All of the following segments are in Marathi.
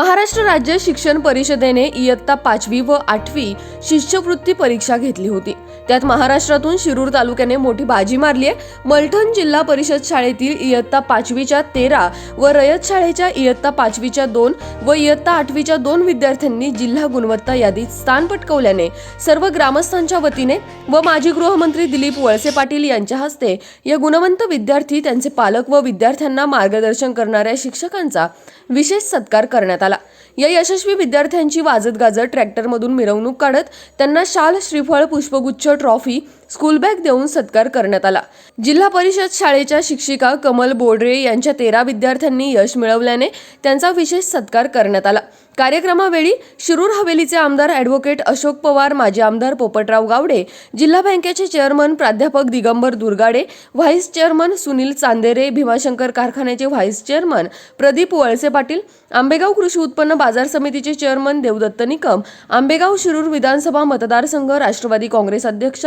महाराष्ट्र राज्य शिक्षण परिषदेने इयत्ता पाचवी व आठवी शिष्यवृत्ती परीक्षा घेतली होती. त्यात महाराष्ट्रातून शिरूर तालुक्याने मोठी बाजी मारली आहे. मलठण जिल्हा परिषद शाळेतील इयत्ता पाचवीच्या तेरा व रयत शाळेच्या इयत्ता पाचवीच्या दोन व इयत्ता आठवीच्या दोन विद्यार्थ्यांनी जिल्हा गुणवत्ता यादीत स्थान पटकवल्याने सर्व ग्रामस्थांच्या वतीने व माजी गृहमंत्री दिलीप वळसे पाटील यांच्या हस्ते या गुणवंत विद्यार्थी त्यांचे पालक व विद्यार्थ्यांना मार्गदर्शन करणाऱ्या शिक्षकांचा विशेष सत्कार करण्यात आला. या यशस्वी विद्यार्थ्यांची वाजत गाजत ट्रॅक्टरमधून मिरवणूक काढत त्यांना शाल श्रीफळ पुष्पगुच्छ ट्रॉफी स्कूल बॅग देऊन सत्कार करण्यात आला. जिल्हा परिषद शाळेच्या शिक्षिका कमल बोडरे यांच्या तेरा विद्यार्थ्यांनी यश मिळवल्याने त्यांचा विशेष सत्कार करण्यात आला. कार्यक्रमावेळी शिरूर हवेलीचे आमदार ॲडव्होकेट अशोक पवार माजी आमदार पोपटराव गावडे जिल्हा बँकेचे चेअरमन प्राध्यापक दिगंबर दुर्गाडे व्हाईस चेअरमन सुनील चांदेरे भीमाशंकर कारखान्याचे व्हाईस चेअरमन प्रदीप वळसे पाटील आंबेगाव कृषी उत्पन्न बाजार समितीचे चेअरमन देवदत्त निकम आंबेगाव शिरूर विधानसभा मतदारसंघ राष्ट्रवादी काँग्रेस अध्यक्ष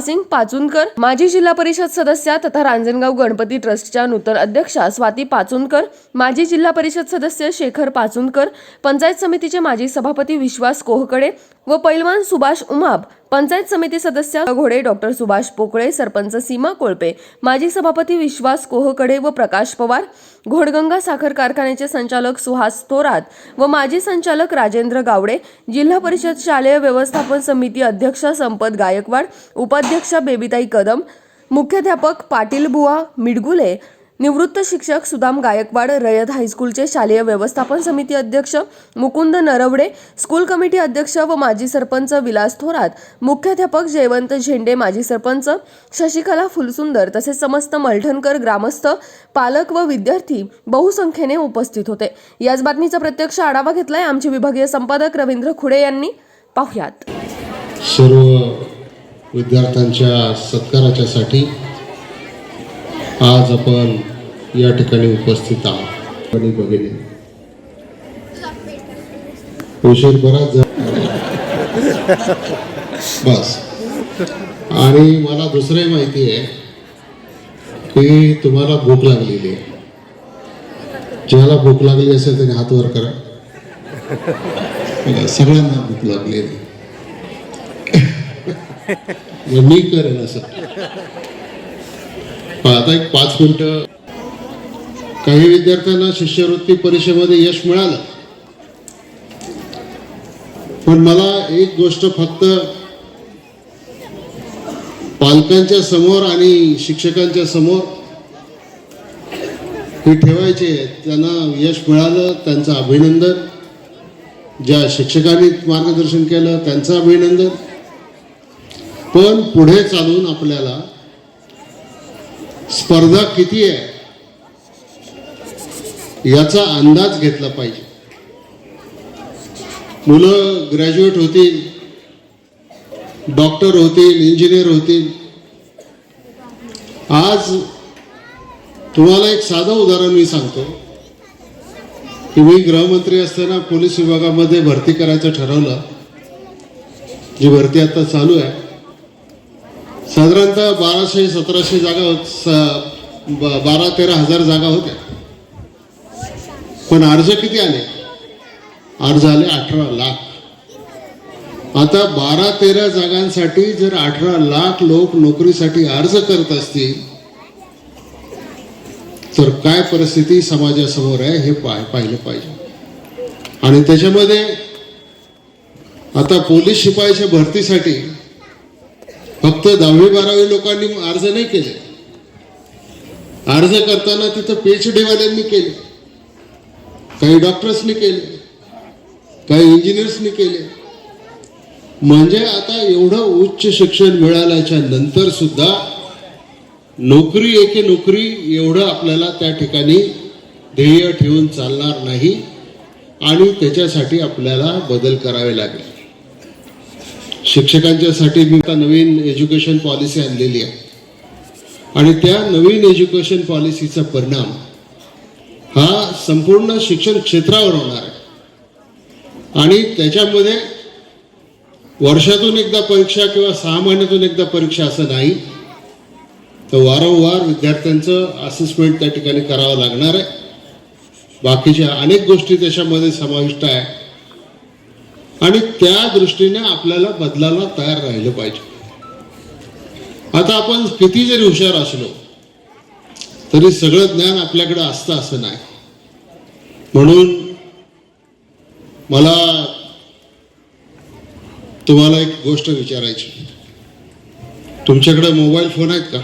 मासिंग पाचुनकर माजी जिल्हा परिषद सदस्या तथा रांजणगाव गणपती ट्रस्टच्या नूतन अध्यक्षा स्वाती पाचुनकर माजी जिल्हा परिषद सदस्य शेखर पाचुनकर पंचायत समितीचे माजी सभापती विश्वास कोहकडे व पैलवान सुभाष उमाब पंचायत समिती सदस्य घोडे डॉक्टर सुभाष पोकळे सरपंच सीमा कोळपे माजी सभापती विश्वास कोहकडे व प्रकाश पवार घोडगंगा साखर कारखान्याचे संचालक सुहास थोरात व माजी संचालक राजेंद्र गावडे जिल्हा परिषद शालेय व्यवस्थापन समिती अध्यक्ष संपत गायकवाड उपाध्यक्षा बेबीताई कदम मुख्याध्यापक पाटील बुवा मिडगुले निवृत्त शिक्षक सुदाम गायकवाड रयत हायस्कूलचे शालेय व्यवस्थापन समिती अध्यक्ष मुकुंद नरवडे स्कूल कमिटी अध्यक्ष व माजी सरपंच विलास थोरात मुख्याध्यापक जयवंत झेंडे माजी सरपंच शशिकला फुलसुंदर तसेच समस्त मलठणकर ग्रामस्थ पालक व विद्यार्थी बहुसंख्येने उपस्थित होते. याच बातमीचा प्रत्यक्ष आढावा घेतलाय आमचे विभागीय संपादक रवींद्र खुडे यांनी. पाहुयात. सर्व विद्यार्थ्यांच्या सत्काराच्यासाठी आज आपण या ठिकाणी उपस्थित आहोत. भगिनी उशीर बराच बस. आणि मला दुसरंही माहिती आहे की तुम्हाला भूक लागलेली आहे. ज्याला भूक लागली असेल त्याने हात वर करा. म्हणजे सगळ्यांना भूक लागलेली मी करेन असं. आता एक पाच मिनिटं काही विद्यार्थ्यांना शिष्यवृत्ती परीक्षेमध्ये यश मिळालं. पण मला एक गोष्ट फक्त पालकांच्या समोर आणि शिक्षकांच्या समोर हे ठेवायचे त्यांना यश मिळालं त्यांचं अभिनंदन. ज्या शिक्षकांनी मार्गदर्शन केलं त्यांचं अभिनंदन. पण पुढे चालून आपल्याला स्पर्धा किती आहे? याचा अंदाज घेतला पाहिजे. मुलं ग्रॅज्युएट होतील डॉक्टर होतील इंजिनियर होतील. आज तुम्हाला एक साधं उदाहरण मी सांगतो. की मी गृहमंत्री असताना पोलीस विभागामध्ये भरती करायचं ठरवलं. जी भरती आता चालू आहे. साधारणतः बाराशे सतराशे जागा होत स- बारा तेरा हजार जागा होत्या. पण अर्ज किती आले? अर्ज आले अठरा लाख. आता बारा तेरा जागांसाठी जर अठरा लाख लोक नोकरीसाठी अर्ज करत असतील तर काय परिस्थिती समाजासमोर आहे हे पाह पाहिलं पाहिजे. आणि त्याच्यामध्ये आता पोलीस शिपायाच्या भरतीसाठी फक्त दहावी बारावी लोकांनी अर्ज नाही केले. अर्ज करताना तिथं पीएचडी वाल्यांनी केले. काही डॉक्टर्सनी केले काही इंजिनियर्सनी केले. म्हणजे आता एवढं उच्च शिक्षण मिळाल्याच्या नंतर सुद्धा नोकरी एके नोकरी एवढं आपल्याला त्या ठिकाणी ध्येय ठेवून चालणार नाही आणि त्याच्यासाठी आपल्याला बदल करावे लागेल. शिक्षकांच्यासाठी मी आता नवीन एज्युकेशन पॉलिसी आणलेली आहे. आणि त्या नवीन एज्युकेशन पॉलिसीचा परिणाम संपूर्ण शिक्षण क्षेत्रावर होणार आहे. आणि त्याच्यामध्ये वर्षातून एकदा परीक्षा किंवा सहा महिन्यातून एकदा परीक्षा असं नाही तर वारंवार विद्यार्थ्यांचं असेसमेंट त्या ठिकाणी करावं लागणार आहे. बाकीच्या अनेक गोष्टी त्याच्यामध्ये समाविष्ट आहे. आणि त्या दृष्टीने आपल्याला बदलायला तयार राहिलं पाहिजे. आता आपण किती जरी हुशार असलो तरी सगळं ज्ञान आपल्याकडे असतं असं नाही. म्हणून मला तुम्हाला एक गोष्ट विचारायची तुमच्याकडे मोबाईल फोन आहेत का?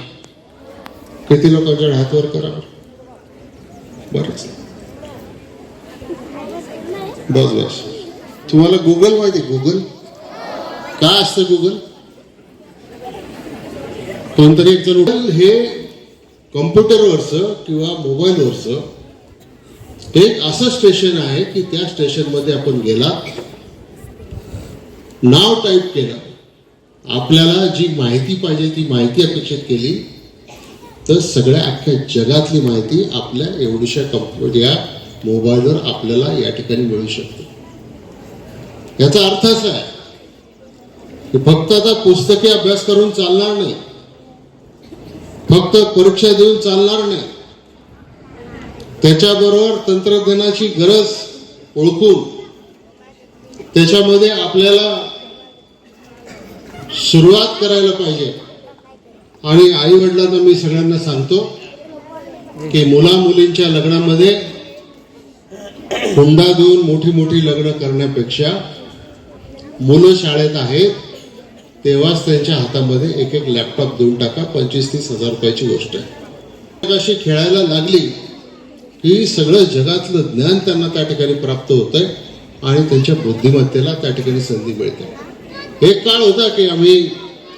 किती लोकांच्या हातवर करावं? बरंच. बस बस. तुम्हाला गुगल माहिती गुगल काय असतं गुगल कोणतरी एक जण हे कम्प्युटरवरचं किंवा मोबाईलवरचं एक असं स्टेशन आहे की त्या स्टेशनमध्ये आपण गेला नाव टाईप केलं. आपल्याला जी माहिती पाहिजे ती माहिती अपेक्षित केली. तर सगळ्या अख्ख्या जगातली माहिती आपल्या एवढीशा कंप्युटर म्हणजे या मोबाईलवर आपल्याला या ठिकाणी मिळू शकते. याचा अर्थ असा आहे की फक्त आता पुस्तके अभ्यास करून चालणार नाही. फक्त परीक्षा देऊन चालणार नाही. त्याच्याबरोबर तंत्रज्ञानाची गरज ओळखून त्याच्यामध्ये आपल्याला सुरुवात करायला पाहिजे. आणि आई वडिलांना मी सगळ्यांना सांगतो की मुला मुलींच्या लग्नामध्ये हुंडा देऊन मोठी मोठी लग्न करण्यापेक्षा मुलं शाळेत आहेत तेव्हाच त्यांच्या हातामध्ये एक एक लॅपटॉप देऊन टाका पंचवीस तीस हजार रुपयाची गोष्ट आहे. अशी खेळायला लागली की सगळं जगातलं ज्ञान त्यांना त्या ठिकाणी प्राप्त होतंय आणि त्यांच्या बुद्धिमत्तेला त्या ठिकाणी संधी मिळते. एक काळ होता की आम्ही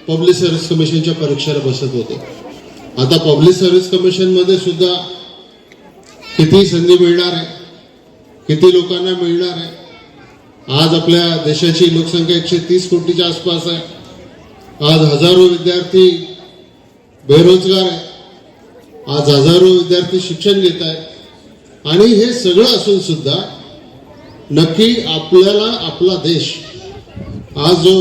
पब्लिक सर्व्हिस कमिशनच्या परीक्षेला बसत होतो. आता पब्लिक सर्व्हिस कमिशनमध्ये सुद्धा किती संधी मिळणार आहे? किती लोकांना मिळणार आहे? आज आपल्या देशाची लोकसंख्या एकशे तीस कोटीच्या आसपास आहे. आज हजारो विद्यार्थी बेरोजगार आहे आज हजारो विद्यार्थी शिक्षण घेत आहेत. आणि हे सगळं असून सुद्धा नक्की आपल्याला आपला देश हा जो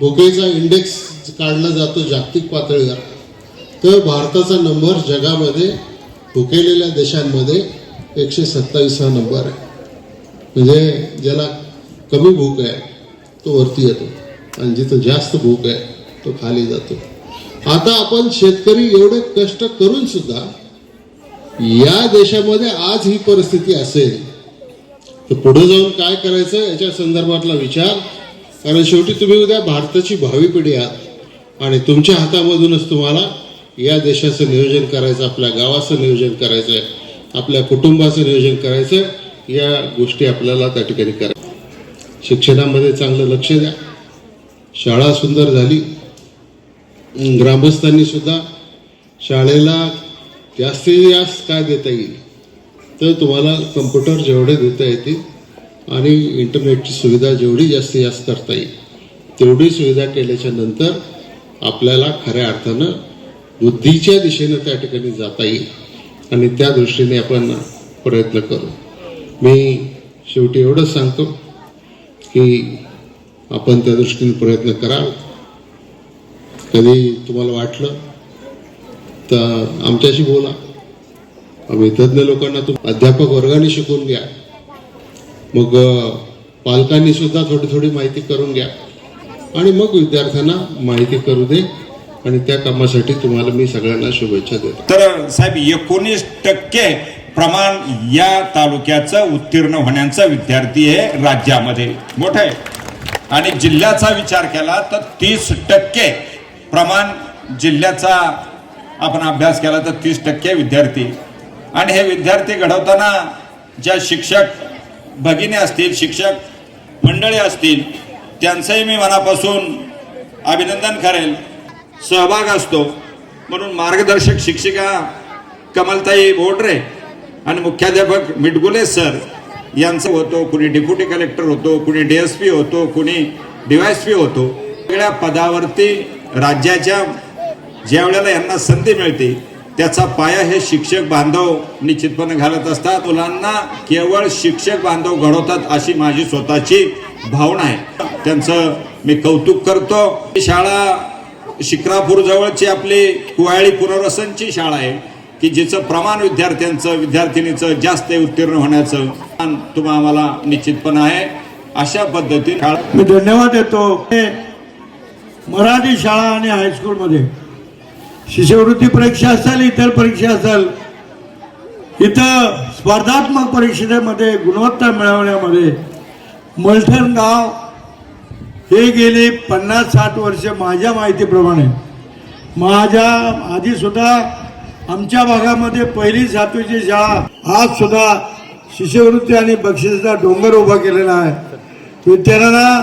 भुकेचा इंडेक्स काढला जातो जागतिक पातळीवर तर भारताचा नंबर जगामध्ये भुकेलेल्या देशांमध्ये एकशे सत्तावीस हा नंबर आहे. म्हणजे ज्याला कमी भूक आहे तो वरती येतो. आणि जिथं जास्त भूक आहे तो खाली जातो. आता आपण शेतकरी एवढे कष्ट करून सुद्धा या देशामध्ये आज ही परिस्थिती असेल तर पुढे जाऊन काय करायचं याच्या संदर्भातला विचार. कारण शेवटी तुम्ही उद्या भारताची भावी पिढी आहात आणि तुमच्या हातामधूनच तुम्हाला या देशाचं नियोजन करायचं आपल्या गावाचं नियोजन करायचं आहे आपल्या कुटुंबाचं नियोजन करायचं आहे या गोष्टी आपल्याला त्या ठिकाणी करा शिक्षणामध्ये चांगलं लक्ष द्या. शाळा सुंदर झाली. ग्रामस्थांनी सुद्धा शाळेला जास्तीत जास्त काय देता येईल? तर तुम्हाला कम्प्युटर जेवढे देता येतील आणि इंटरनेटची सुविधा जेवढी जास्तीत जास्त करता येईल तेवढी सुविधा केल्याच्यानंतर आपल्याला खऱ्या अर्थानं बुद्धीच्या दिशेनं त्या ठिकाणी जाता येईल आणि त्या दृष्टीने आपण प्रयत्न करू. मी शेवटी एवढंच सांगतो की आपण त्या दृष्टीने प्रयत्न कराल. कधी तुम्हाला वाटलं तर आमच्याशी बोला. आम्ही तज्ज्ञ लोकांना तू अध्यापक वर्गाने शिकून घ्या. मग पालकांनी सुद्धा थोडी थोडी माहिती करून घ्या. आणि मग विद्यार्थ्यांना माहिती करू दे आणि त्या कामासाठी तुम्हाला मी सगळ्यांना शुभेच्छा देतो. तर साहेब एकोणीस टक्के प्रमाण या तालुक्याचं उत्तीर्ण होण्याचा विद्यार्थी आहे राज्यामध्ये मोठं आहे. आणि जिल्ह्याचा विचार केला तर तीस टक्के प्रमाण जिल्ह्याचा आपण अभ्यास केला तर तीस टक्के विद्यार्थी. आणि हे विद्यार्थी घडवताना ज्या शिक्षक भगिनी असतील शिक्षक मंडळी असतील त्यांचंही मी मनापासून अभिनंदन करेल. सहभाग असतो. म्हणून मार्गदर्शक शिक्षिका कमलताई बोडरे आणि मुख्याध्यापक मिटगुले सर यांचं होतो कुणी डेप्युटी कलेक्टर होतो कुणी डी एस पी होतो कुणी डीवायस पी होतो. वेगळ्या पदावरती राज्याच्या ज्या वेळेला यांना संधी मिळते त्याचा पाया हे शिक्षक बांधव निश्चितपणे घालत असतात. मुलांना केवळ शिक्षक बांधव घडवतात अशी माझी स्वतःची भावना आहे. त्यांचं मी कौतुक करतो. शाळा शिक्रापूर जवळची आपली कुवाळी पुनर्वसनची शाळा आहे की जिचं प्रमाण विद्यार्थ्यांचं विद्यार्थिनीचं जास्त उत्तीर्ण होण्याचं तुम्हा आम्हाला निश्चितपणे आहे. अशा पद्धतीने मी धन्यवाद देतो. हे मराठी शाळा आणि हायस्कूलमध्ये शिष्यवृत्ती परीक्षा असेल इतर परीक्षा असेल इथं स्पर्धात्मक परीक्षेमध्ये गुणवत्ता मिळवण्यामध्ये मलठण गाव हे गेले पन्नास साठ वर्ष माझ्या माहितीप्रमाणे. माझ्या आधीसुद्धा आमच्या भागामध्ये पहिली सातवीची शाळा आज सुद्धा शिष्यवृत्ती आणि बक्षिसाचा डोंगर उभा केलेला आहे. विद्यार्थ्यांना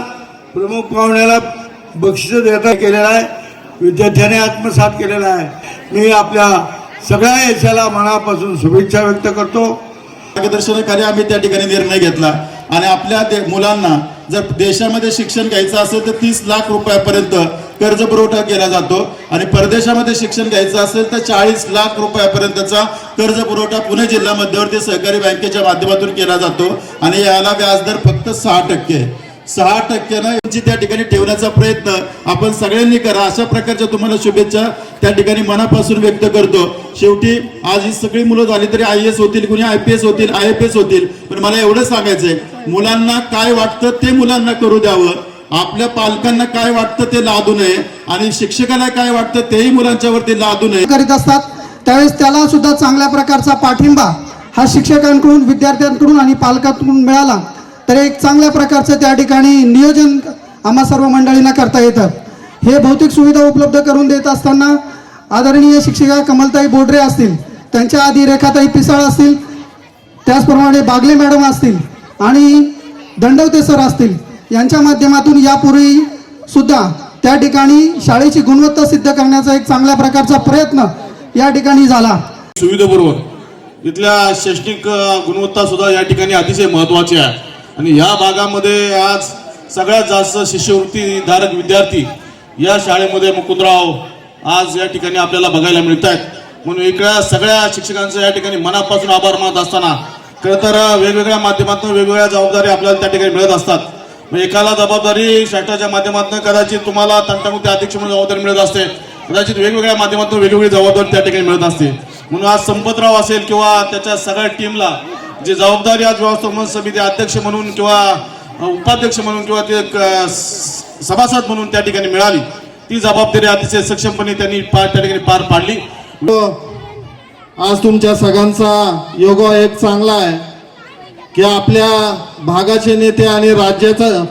प्रमुख पाहुण्याला बक्षीस देता केलेला आहे. विद्यार्थ्याने आत्मसात केलेला आहे. मी आपल्या सगळ्या याच्याला मनापासून शुभेच्छा व्यक्त करतो. मार्गदर्शनाखाली आम्ही त्या ठिकाणी निर्णय घेतला. आणि आपल्या मुलांना जर देशामध्ये शिक्षण घ्यायचं असेल तर तीस लाख रुपयापर्यंत कर्ज पुरवठा केला जातो. आणि परदेशामध्ये शिक्षण घ्यायचं असेल तर चाळीस लाख रुपयापर्यंतचा कर्ज पुरवठा पुणे जिल्हा मध्यवर्ती सहकारी बँकेच्या माध्यमातून केला जातो. आणि याला व्याजदर फक्त सहा टक्के. आहे सहा टक्क्यानं त्या ठिकाणी ठेवण्याचा प्रयत्न आपण सगळ्यांनी करा. अशा प्रकारच्या तुम्हाला शुभेच्छा त्या ठिकाणी मनापासून व्यक्त करतो. शेवटी आज ही सगळी मुलं झाली तरी आय एस होतील कुणी आय पी एस होतील आय एफ एस होतील. पण मला एवढं सांगायचंय मुलांना काय वाटतं ते मुलांना करू द्यावं. आपल्या पालकांना काय वाटतं ते लादू नये आणि शिक्षकाला काय वाटतं तेही मुलांच्या वरती लादू नये. करीत असतात त्यावेळेस त्याला सुद्धा चांगल्या प्रकारचा पाठिंबा हा शिक्षकांकडून विद्यार्थ्यांकडून आणि पालकांकडून मिळाला. तर एक चांगल्या प्रकारचं त्या ठिकाणी नियोजन आम्हा सर्व मंडळींना करता येतं. हे भौतिक सुविधा उपलब्ध करून देत असताना आदरणीय शिक्षिका कमलताई बोडरे असतील त्यांच्या आधी रेखाताई पिसाळ असतील त्याचप्रमाणे बागले मॅडम असतील आणि दंडवते सर असतील यांच्या माध्यमातून यापूर्वी सुद्धा त्या ठिकाणी शाळेची गुणवत्ता सिद्ध करण्याचा एक चांगल्या प्रकारचा प्रयत्न या ठिकाणी झाला. सुविधेबरोबर इथल्या शैक्षणिक गुणवत्ता सुद्धा या ठिकाणी अतिशय महत्वाची आहे. आणि या भागामध्ये आज सगळ्यात जास्त शिष्यवृत्तीधारक विद्यार्थी या शाळेमध्ये मुकुंदराव आज या ठिकाणी आपल्याला बघायला मिळत आहेत म्हणून इकड्या सगळ्या शिक्षकांचं या ठिकाणी मनापासून आभार मानत असताना खरं तर वेगवेगळ्या माध्यमातून वेगवेगळ्या जबाबदारी आपल्याला त्या ठिकाणी मिळत असतात. मग एकाला जबाबदारी शासनाच्या माध्यमातून कदाचित तुम्हाला तंटामुक्ती अध्यक्ष म्हणून जबाबदारी मिळत असते. कदाचित वेगवेगळ्या माध्यमातून वेगवेगळी जबाबदारी त्या ठिकाणी मिळत असते. म्हणून आज संपतराव असेल किंवा त्याच्या सगळ्या टीमला जी जबाबदारी आज व्यवस्थापन समिती अध्यक्ष म्हणून किंवा उपाध्यक्ष म्हणून किंवा ते स- सभासद म्हणून त्या ठिकाणी मिळाली. ती जबाबदारी अतिशय सक्षमपणे त्यांनी पार त्या ठिकाणी पार पाडली. हो. आज तुमच्या सगळ्यांचा योग एक चांगला आहे की आपल्या भागाचे नेते आणि राज्याचा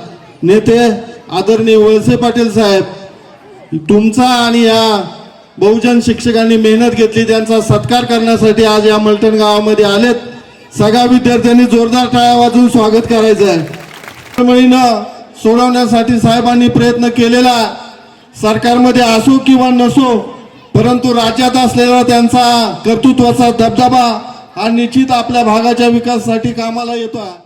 नेते आदरणीय वळसे पाटील साहेब तुमचा आणि या बहुजन शिक्षकांनी मेहनत घेतली त्यांचा सत्कार करण्यासाठी आज या मलटण गावामध्ये आलेत. सगळ्या विद्यार्थ्यांनी जोरदार टाळ्या वाजवून स्वागत करायचं आहे तळमळीनं सोडवण्यासाठी साहेबांनी प्रयत्न केलेला सरकारमध्ये असो किंवा नसो परंतु राज्यात असलेला त्यांचा कर्तृत्वाचा दबदबा हा निश्चित आपल्या भागाच्या विकासासाठी कामाला येतो आहे